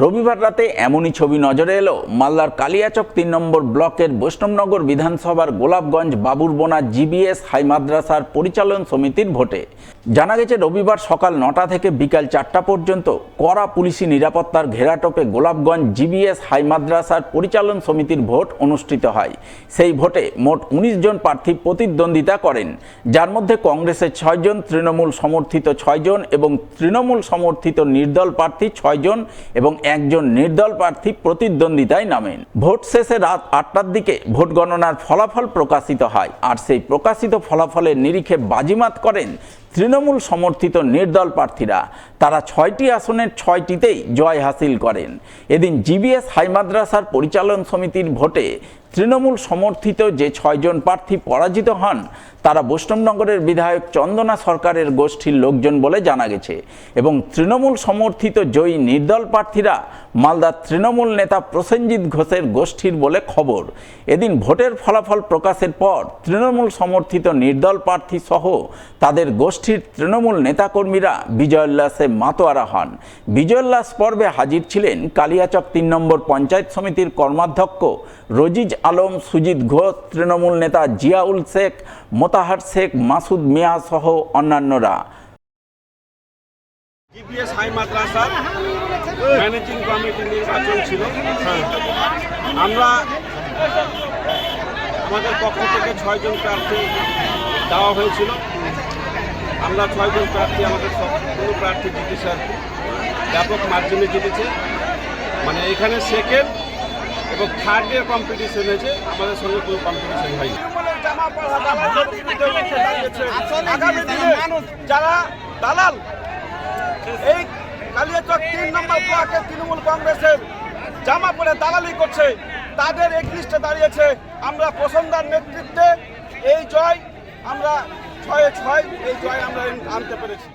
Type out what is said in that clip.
রবিবার রাতে এমনই ছবি নজরে এলো। মালদার কালিয়াচক তিন নম্বর ব্লকের বৈষ্ণবনগর বিধানসভার গোলাপগঞ্জ বাবুরবোনা জিবিএস হাই মাদ্রাসার পরিচালন সমিতির ভোটে। জানা গেছে রবিবার সকাল নটা থেকে বিকাল চারটা পর্যন্ত কড়া পুলিশি নিরাপত্তার ঘেরাটোপে গোলাপগঞ্জ জিবিএস হাই মাদ্রাসার পরিচালন সমিতির ভোট অনুষ্ঠিত হয়। সেই ভোটে মোট উনিশ জন প্রার্থী প্রতিদ্বন্দ্বিতা করেন, যার মধ্যে কংগ্রেসের ছয়জন তৃণমূল সমর্থিত ছয়জন এবং তৃণমূল সমর্থিত নির্দল প্রার্থী ছয়জন এবং একজন নির্দল প্রার্থী প্রতিদ্বন্দ্বিতায় নামেন। ভোট শেষে রাত আটটার দিকে ভোট গণনার ফলাফল প্রকাশিত হয়, আর সেই প্রকাশিত ফলাফলের নিরিখে বাজিমাত করেন তৃণমূল সমর্থিত নির্দল প্রার্থীরা তারা ছয়টি আসনের ছয়টিতেই জয় হাসিল করেন। এদিন জিবিএস হাই মাদ্রাসার পরিচালন সমিতির ভোটে তৃণমূল সমর্থিত যে ছয়জন প্রার্থী পরাজিত হন, তারা বৈষ্ণবনগরের বিধায়ক চন্দনা সরকারের গোষ্ঠীর লোকজন বলে জানা গেছে। এবং তৃণমূল সমর্থিত জয়ী নির্দল প্রার্থীরা মালদার তৃণমূল নেতা প্রসেনজিৎ ঘোষের গোষ্ঠীর বলে খবর। এদিন ভোটের ফলাফল প্রকাশের পর তৃণমূল সমর্থিত নির্দল প্রার্থী সহ তাদের গোষ্ঠীর তৃণমূল নেতাকর্মীরা বিজয়োল্লাসে মাতোয়ারা হন। বিজয়োল্লাস পর্বে হাজির ছিলেন কালিয়াচক তিন নম্বর পঞ্চায়েত সমিতির কর্মাধ্যক্ষ রজিজ আলম, সুজিত ঘোষ, তৃণমূল নেতা জিয়াউল শেখ, মোতাহার শেখ, মাসুদ মিয়া সহ অন্যান্যরা। জিপিএস হাই মাদ্রাসার ম্যানেজিং কমিটি নির্বাচন ছিল। আমরা আমাদের পক্ষ থেকে ছয়জন প্রার্থী দেওয়া হয়েছিল। আমরা ছয়জন প্রার্থী, আমাদের কোনো প্রার্থী জিতেছে কি ব্যাপক মার্জিনে জিতেছে। মানে এখানে সেকেন্ড এবং থার্ডের কম্পিটিশন হয়েছে, আমাদের সঙ্গে কোনো কম্পিটিশন হয়নি। যারা দালাল, এই কালিয়াচক তিন নম্বর ব্লকে তৃণমূল কংগ্রেসের জামা পরে দালালি করছে, তাদের একলিস্টে দাঁড়িয়েছে। আমরা প্রসন্দার নেতৃত্বে এই জয় আমরা ছয়ে ছয়, এই জয় আমরা আনতে পেরেছি।